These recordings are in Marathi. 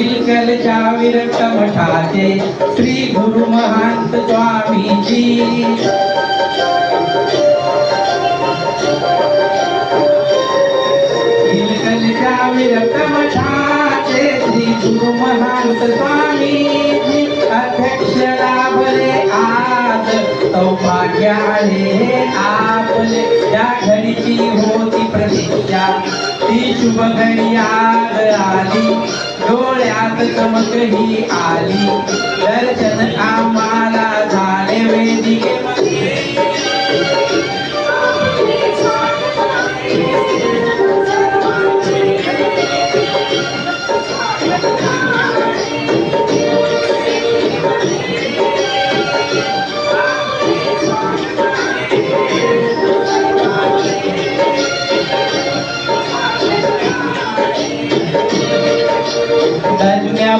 हिलकलच्या विरक्त मठाचे श्री गुरु महंत स्वामीजी. हिलकलच्या विरक्त मठाचे श्री गुरु महंत स्वामीजी. अध्यक्ष लाभले आज सौभाग्य सौभाग्याने आपले. या घडीची होती प्रतीक्षा ती शुभ घडी आज आली. डोळ्यात चमक ही आली. दर्शन आम्हाला झाले वेदिकेमध्ये.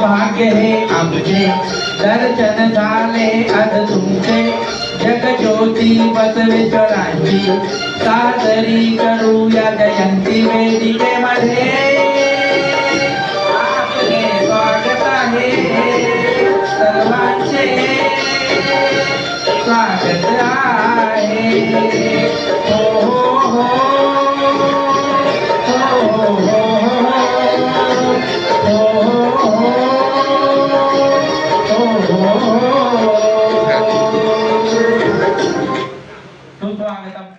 भाग्य हे आमचे. दर्शन झाले आज तुमचे. जग जगज्योती बसवेश्वरांची. सादरी करूया जयंती वेदिकेमध्ये. आपले स्वागत आहे सर्वांचे. स्वागत आहे. 啊，给咱们。